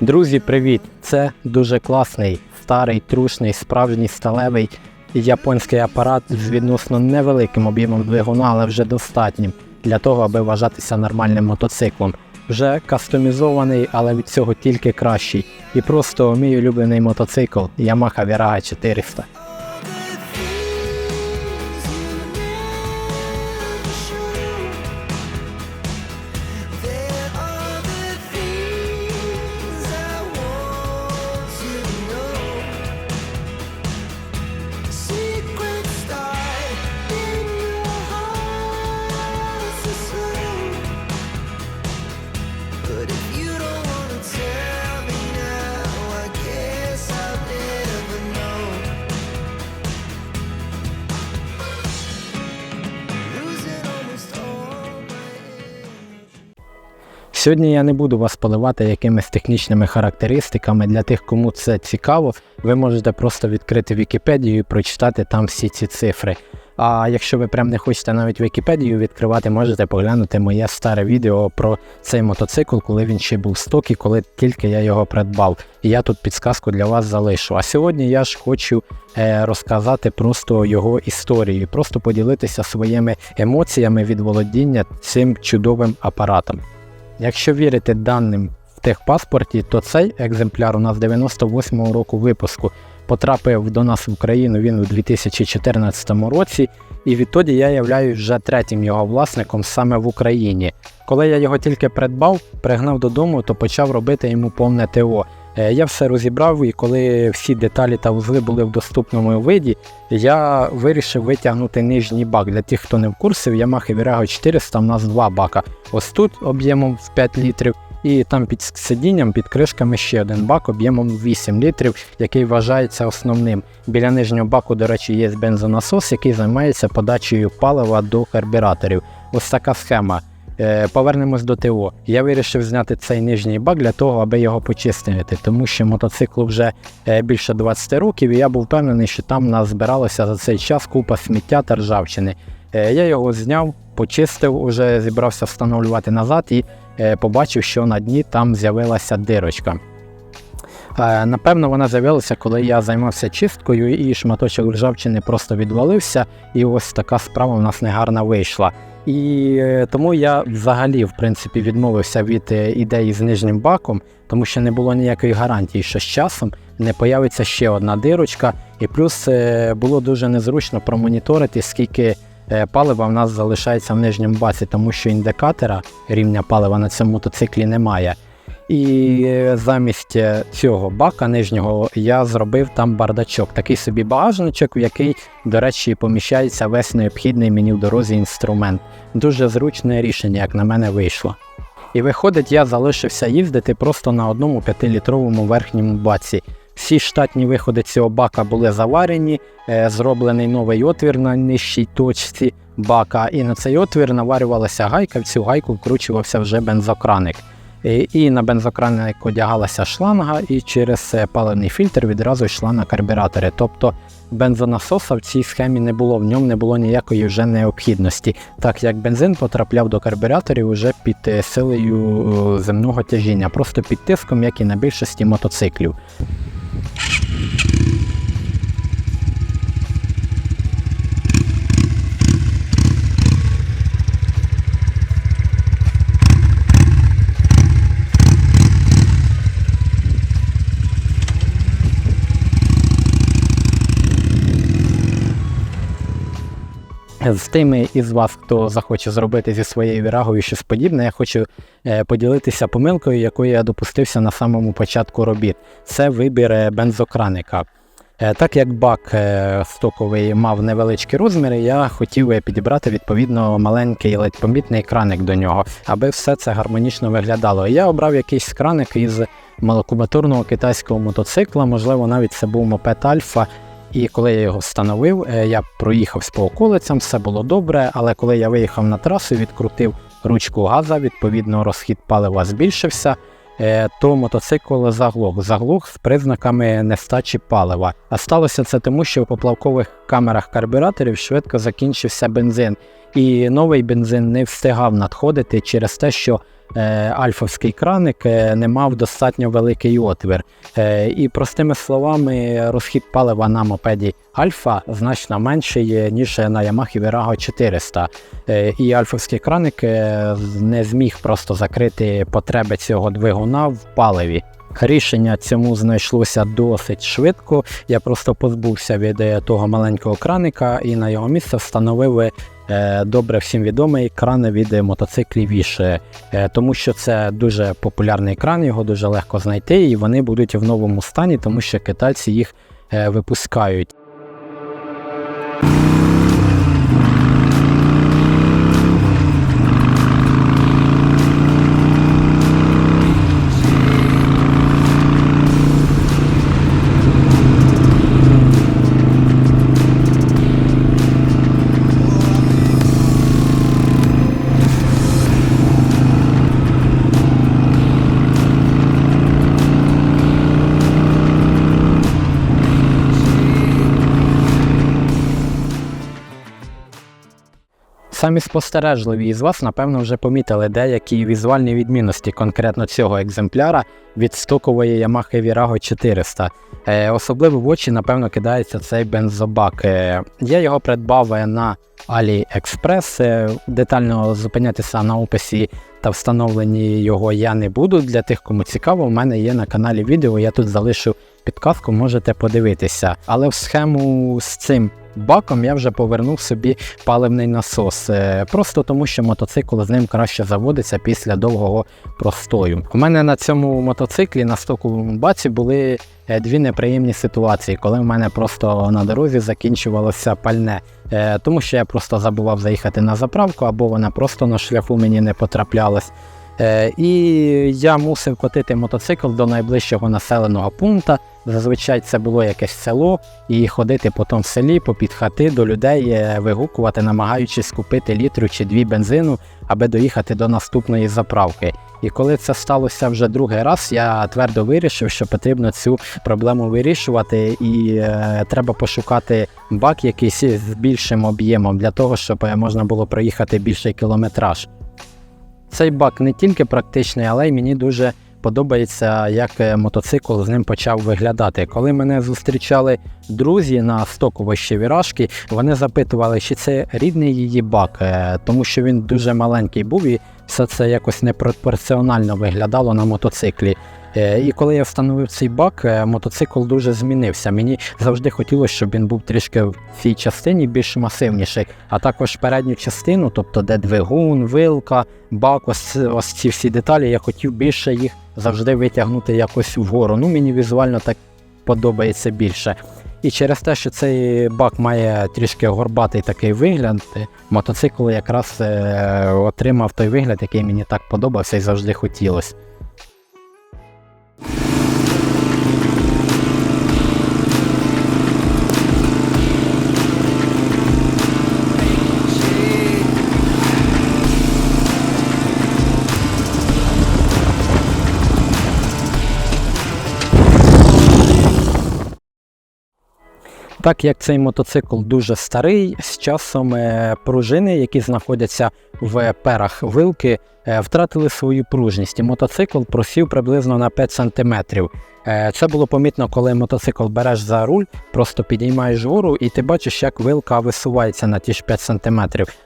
Друзі, привіт! Це дуже класний, старий, трушний, справжній сталевий японський апарат з відносно невеликим об'ємом двигуна, але вже достатнім для того, аби вважатися нормальним мотоциклом. Вже кастомізований, але від цього тільки кращий. І просто мій улюблений мотоцикл Yamaha Viraga 400. Сьогодні я не буду вас поливати якимись технічними характеристиками. Для тих, кому це цікаво, ви можете просто відкрити Вікіпедію і прочитати там всі ці цифри. А якщо ви прям не хочете навіть Вікіпедію відкривати, можете поглянути моє старе відео про цей мотоцикл, коли він ще був в стокі, коли тільки я його придбав. І я тут підсказку для вас залишу. А сьогодні я ж хочу е, розказати просто його історію, просто поділитися своїми емоціями від володіння цим чудовим апаратом. Якщо вірити даним в техпаспорті, то цей екземпляр у нас 98-го року випуску потрапив до нас в Україну він у 2014 році, і відтоді я являюсь вже третім його власником саме в Україні. Коли я його тільки придбав, пригнав додому, то почав робити йому повне ТО. Е, Я все розібрав, і коли всі деталі та вузли були в доступному виді, я вирішив витягнути нижній бак. Для тих, хто не в курсі, в Yamaha Virago 400 в нас два бака. Ось тут об'ємом в 5 літрів, і там під сидінням, під кришками ще один бак об'ємом 8 літрів, який вважається основним. Біля нижнього баку, до речі, є бензонасос, який займається подачею палива до карбюраторів. Ось така схема. Е, Повернемось до ТО. Я вирішив зняти цей нижній бак для того, аби його почистити, тому що мотоциклу вже е, більше 20 років, і я був впевнений, що там назбиралося за цей час купа сміття та ржавчини. Е, Я його зняв, почистив, уже зібрався встановлювати назад і побачив, що на дні там з'явилася дирочка. Напевно, вона з'явилася, коли я займався чисткою, і шматочок ржавчини просто відвалився, і ось така справа в нас негарна вийшла. І е, тому я взагалі, в принципі, відмовився від е, ідеї з нижнім баком, тому що не було ніякої гарантії, що з часом не появиться ще одна дирочка, і плюс е, було дуже незручно промоніторити, скільки палива в нас залишається в нижньому баці, тому що індикатора рівня палива на цьому мотоциклі немає. І замість е, цього бака нижнього я зробив там бардачок, такий собі багажничок, в який, до речі, поміщається весь необхідний мені в дорозі інструмент. Дуже зручне рішення, як на мене вийшло. І виходить, я залишився їздити просто на одному 5-літровому верхньому баці. Всі штатні виходи цього бака були заварені, е, зроблений новий отвір на нижчій точці бака, і на цей отвір наварювалася гайка, в цю гайку вкручувався вже бензокраник. І, на бензокраник одягалася шланга, і через паливний фільтр відразу йшла на карбюратори. Тобто бензонасоса в цій схемі не було, в ньому не було ніякої вже необхідності, так як бензин потрапляв до карбюраторів уже під е, силою е, земного тяжіння, просто під тиском, як і на більшості мотоциклів. З тими із вас, хто захоче зробити зі своєю вірагою щось подібне, я хочу е, поділитися помилкою, якою я допустився на самому початку робіт. Це вибір е, бензокраника. Е, Так як бак стоковий мав невеличкі розміри, я хотів підібрати відповідно маленький ледь помітний краник до нього, аби все це гармонічно виглядало. Я обрав якийсь краник із малокубатурного китайського мотоцикла, можливо, навіть це був мопед Альфа. І коли я його встановив, е, я проїхався по околицям, все було добре, але коли я виїхав на трасу, відкрутив ручку газа, відповідно, розхід палива збільшився, е, то мотоцикл заглох. Заглох з признаками нестачі палива. А сталося це тому, що в поплавкових камерах карбюраторів швидко закінчився бензин, і новий бензин не встигав надходити через те, що альфовський краник е, не мав достатньо великий отвір. Е, І простими словами, розхід палива на мопеді Альфа значно менший, е, ніж на Yamaha Virago 400. Е, І альфовський краник е, не зміг просто закрити потреби цього двигуна в паливі. Рішення цьому знайшлося досить швидко. Я просто позбувся від е, того маленького краника і на його місце встановив е, добре всім відомий кран від е, мотоциклів Віше, тому що це дуже популярний кран, його дуже легко знайти, і вони будуть в новому стані, тому що китайці їх випускають. Самі спостережливі із вас, напевно, вже помітили деякі візуальні відмінності конкретно цього екземпляра від стокової Yamaha Virago 400. Е, особливо в очі, напевно, кидається цей бензобак. Е, я його придбав е, на AliExpress. Детально зупинятися на описі та встановленні його я не буду. Для тих, кому цікаво, у мене є на каналі відео, я тут залишу підказку, можете подивитися. Але в схему з цим баком я вже повернув собі паливний насос. е, Просто тому, що мотоцикл з ним краще заводиться після довгого простою. У мене на цьому мотоциклі на стоковому баці були е, дві неприємні ситуації, коли в мене просто на дорозі закінчувалося пальне. Е, Тому що я просто забував заїхати на заправку, або вона просто на шляху мені не потраплялась. І я мусив котити мотоцикл до найближчого населеного пункту. Зазвичай це було якесь село, і ходити потім в селі попід хати до людей, е, вигукувати, намагаючись купити літру чи дві бензину, аби доїхати до наступної заправки. І коли це сталося вже другий раз, я твердо вирішив, що потрібно цю проблему вирішувати, і е, треба пошукати бак якийсь з більшим об'ємом для того, щоб е, можна було проїхати більший кілометраж. Цей бак не тільки практичний, але й мені дуже подобається, як е, мотоцикл з ним почав виглядати. Коли мене зустрічали друзі на стоковищі віражки, вони запитували, чи це рідний її бак, е, тому що він дуже маленький був і все це якось непропорціонально виглядало на мотоциклі. Е, І коли я встановив цей бак, е, мотоцикл дуже змінився. Мені завжди хотілося, щоб він був трішки в цій частині більш масивніший, а також передню частину, тобто де двигун, вилка, бак, ось, ось ці всі деталі, я хотів більше їх завжди витягнути якось вгору. Ну, мені візуально так подобається більше. І через те, що цей бак має трішки горбатий такий вигляд, е, мотоцикл якраз отримав той вигляд, який мені так подобався і завжди хотілося. Так як цей мотоцикл дуже старий, з часом е, пружини, які знаходяться в перах вилки, е, втратили свою пружність. І мотоцикл просів приблизно на 5 см. Це було помітно, коли мотоцикл береш за руль, просто підіймаєш гору, і ти бачиш, як вилка висувається на ті ж 5 см.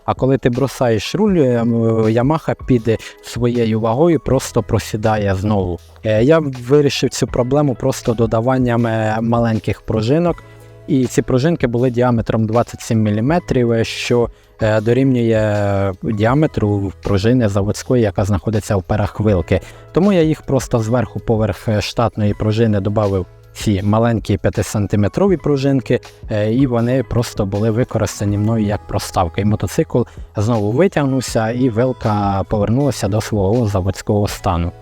А коли ти бросаєш руль, е, Ямаха під своєю вагою просто просідає знову. Е, Я вирішив цю проблему просто додаванням е, маленьких пружинок. І ці пружинки були діаметром 27 мм, що е, дорівнює діаметру пружини заводської, яка знаходиться в перах вилки. Тому я їх просто зверху поверх е, штатної пружини додав ці маленькі 5-сантиметрові пружинки, е, і вони просто були використані мною як проставка. І мотоцикл знову витягнувся, і вилка повернулася до свого заводського стану.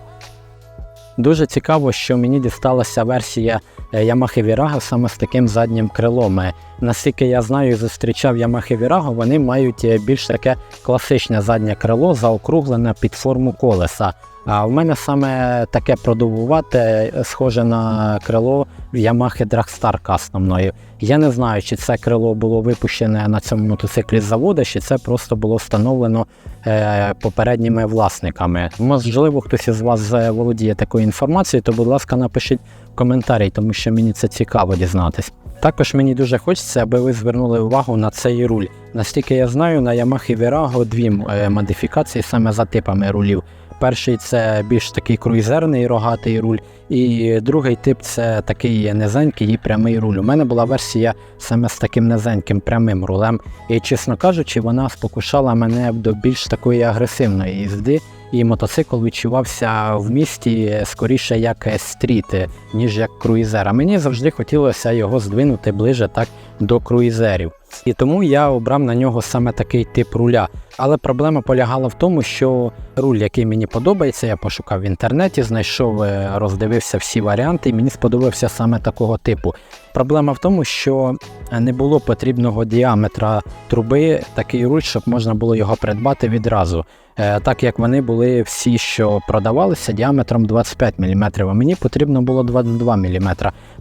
Дуже цікаво, що мені дісталася версія е, Yamaha Virago саме з таким заднім крилом. Е, Наскільки я знаю зустрічав Yamaha Virago, вони мають е, більш таке класичне заднє крило, заокруглене під форму колеса. А в мене саме таке продовгувате, схоже на крило Yamaha Dragstar кастомної. Я не знаю, чи це крило було випущене на цьому мотоциклі з заводу, чи це просто було встановлено е, попередніми власниками. Можливо, хтось із вас е, володіє такою інформацією, то, будь ласка, напишіть в коментарі, тому що мені це цікаво дізнатись. Також мені дуже хочеться, аби ви звернули увагу на цей руль. Настільки я знаю, на Yamaha Virago дві е, модифікації саме за типами рулів. Перший це більш такий круїзерний рогатий руль, і другий тип це такий низенький і прямий руль. У мене була версія саме з таким низеньким прямим рулем. І чесно кажучи, вона спокушала мене до більш такої агресивної їзди. І мотоцикл відчувався в місті скоріше як стріт, ніж як круїзер. А мені завжди хотілося його здвинути ближе так до круїзерів. І тому я обрав на нього саме такий тип руля. Але проблема полягала в тому, що руль, який мені подобається, я пошукав в інтернеті, знайшов, е, роздивився всі варіанти, і мені сподобався саме такого типу. Проблема в тому, що не було потрібного діаметра труби, такий руль, щоб можна було його придбати відразу. Е, Так як вони були всі, що продавалися діаметром 25 мм, а мені потрібно було 22 мм.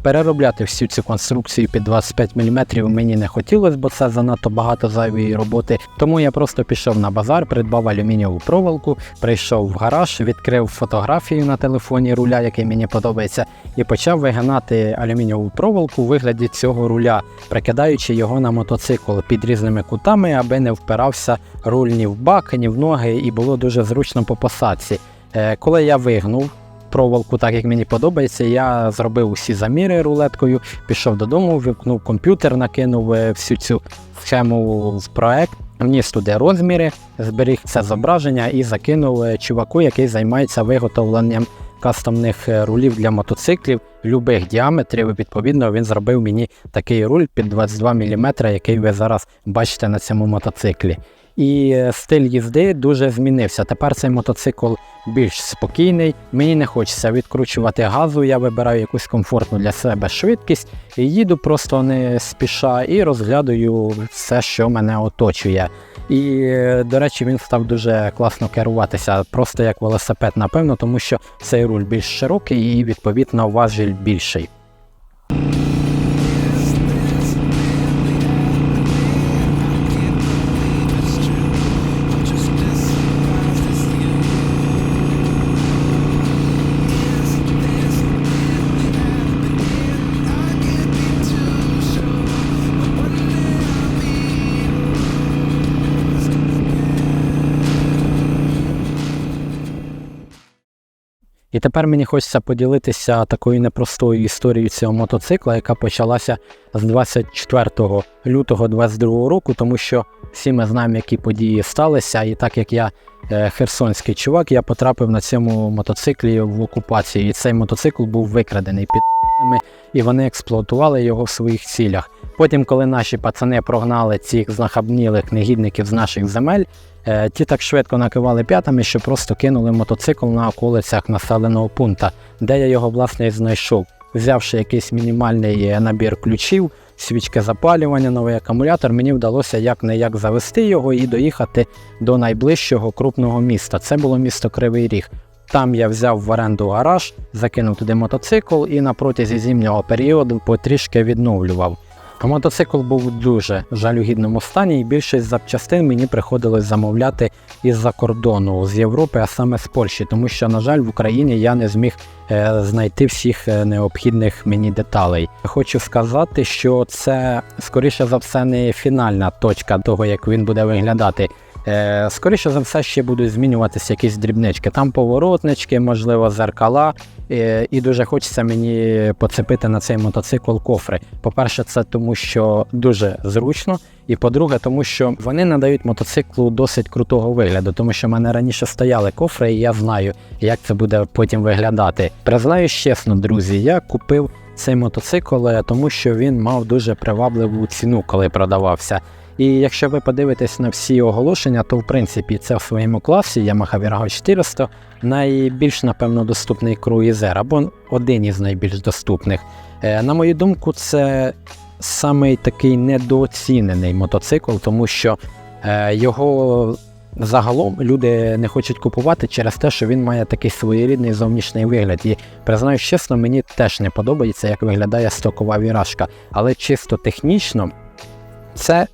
Переробляти всю цю конструкцію під 25 мм мені не хотілося, бо це занадто багато зайвої роботи. Тому я просто пішов на базар, придбав алюмінієву проволоку, прийшов в гараж, відкрив фотографію на телефоні руля, який мені подобається, і почав вигинати алюмінієву проволоку у вигляді цього руля, прикидаючи його на мотоцикл під різними кутами, аби не впирався руль ні в бак, ні в ноги, і було дуже зручно по посадці. Е, Коли я вигнув проволоку, так як мені подобається, я зробив усі заміри рулеткою, пішов додому, вимкнув комп'ютер, накинув е, всю цю схему в проект, вніс туди розміри, зберіг це зображення і закинув е, чуваку, який займається виготовленням кастомних е, рулів для мотоциклів любих діаметрів. Відповідно, він зробив мені такий руль під 22 мм, який ви зараз бачите на цьому мотоциклі. І е, стиль їзди дуже змінився. Тепер цей мотоцикл більш спокійний. Мені не хочеться відкручувати газу. Я вибираю якусь комфортну для себе швидкість і їду просто не спіша і розглядаю все, що мене оточує. І, е, до речі, він став дуже класно керуватися, просто як велосипед, напевно, тому що цей руль більш широкий і відповідно важіль більший. І тепер мені хочеться поділитися такою непростою історією цього мотоцикла, яка почалася з 24 лютого 2022 року, тому що всі ми знаємо, які події сталися. І так як я е, херсонський чувак, я потрапив на цьому мотоциклі в окупацію. І цей мотоцикл був викрадений під і вони експлуатували його в своїх цілях. Потім, коли наші пацани прогнали цих знахабнілих негідників з наших земель, ті так швидко накивали п'ятами, що просто кинули мотоцикл на околицях населеного пункту, де я його власне і знайшов. Взявши якийсь мінімальний е, набір ключів, свічки запалювання, новий акумулятор, мені вдалося як не як завести його і доїхати до найближчого крупного міста. Це було місто Кривий Ріг. Там я взяв в оренду гараж, закинув туди мотоцикл і на протязі зимнього періоду потрішки відновлював. Мотоцикл був у дуже жалюгідному стані, і більшість запчастин мені приходилось замовляти із-за кордону, з Європи, а саме з Польщі, тому що, на жаль, в Україні я не зміг е, знайти всіх е, необхідних мені деталей. Хочу сказати, що це скоріше за все не фінальна точка того, як він буде виглядати. Е, Скоріше за все, ще будуть змінюватися якісь дрібнички. Там поворотнички, можливо, зеркала. Е, І дуже хочеться мені поцепити на цей мотоцикл кофри. По-перше, це тому, що дуже зручно. І по-друге, тому що вони надають мотоциклу досить крутого вигляду, тому що в мене раніше стояли кофри, і я знаю, як це буде потім виглядати. Признаюсь чесно, друзі, я купив цей мотоцикл, е, тому що він мав дуже привабливу ціну, коли продавався. І якщо ви подивитесь на всі оголошення, то в принципі це в своєму класі Yamaha Virago 400 найбільш, напевно, доступний круїзер або один із найбільш доступних. Е, На мою думку, це самий такий недооцінений мотоцикл, тому що е, його Загалом люди не хочуть купувати через те, що він має такий своєрідний зовнішній вигляд. І признаюсь чесно, мені теж не подобається, як виглядає стокова віражка. Але чисто технічно це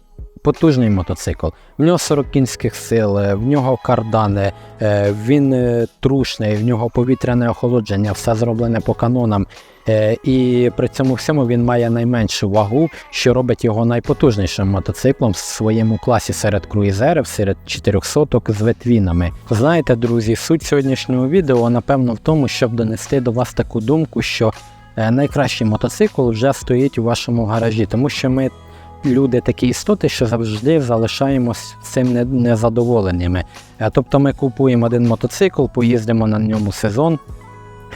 потужний мотоцикл. В нього 40 кінських сил, е, в нього кардани, е, він е, трушний, в нього повітряне охолодження, все зроблене по канонам. І при цьому всьому він має найменшу вагу, що робить його найпотужнішим мотоциклом в своєму класі серед круїзерів, серед 400 з ветвінами. Знаєте, друзі, суть сьогоднішнього відео напевно в тому, щоб донести до вас таку думку, що найкращий мотоцикл вже стоїть у вашому гаражі, тому що ми. Люди такі істоти, що завжди залишаємось цим не- незадоволеними. Е, Тобто ми купуємо один мотоцикл, поїздимо на ньому сезон,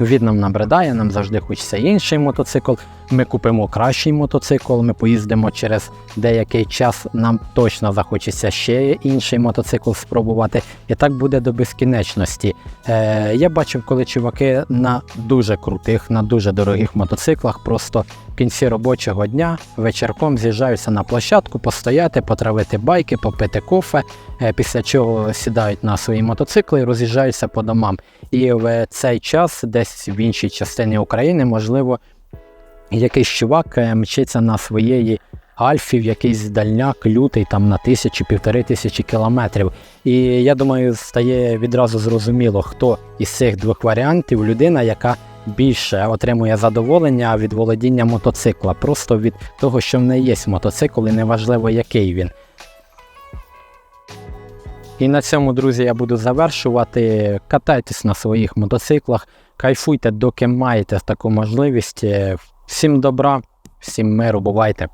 він нам набридає, нам завжди хочеться інший мотоцикл. Ми купимо кращий мотоцикл, ми поїздимо через деякий час, нам точно захочеться ще інший мотоцикл спробувати. І так буде до безкінечності. Е, я бачив, коли чуваки на дуже крутих, на дуже дорогих мотоциклах просто в кінці робочого дня вечірком з'їжджаються на площадку, постояти, потравити байки, попити кофе, е, після чого сідають на свої мотоцикли і роз'їжджаються по домам. І в цей час, десь в іншій частині України, можливо, якийсь чувак е, мчиться на своєї Альфі в якийсь дальняк лютий там на тисячу півтори тисячі кілометрів. І я думаю, стає відразу зрозуміло, хто із цих двох варіантів людина, яка більше отримує задоволення від володіння мотоцикла, просто від того, що в неї є мотоцикл, і неважливо, який він. І на цьому, друзі, я буду завершувати. Катайтесь на своїх мотоциклах, кайфуйте, доки маєте таку можливість. Всім добра, всім миру, бувайте.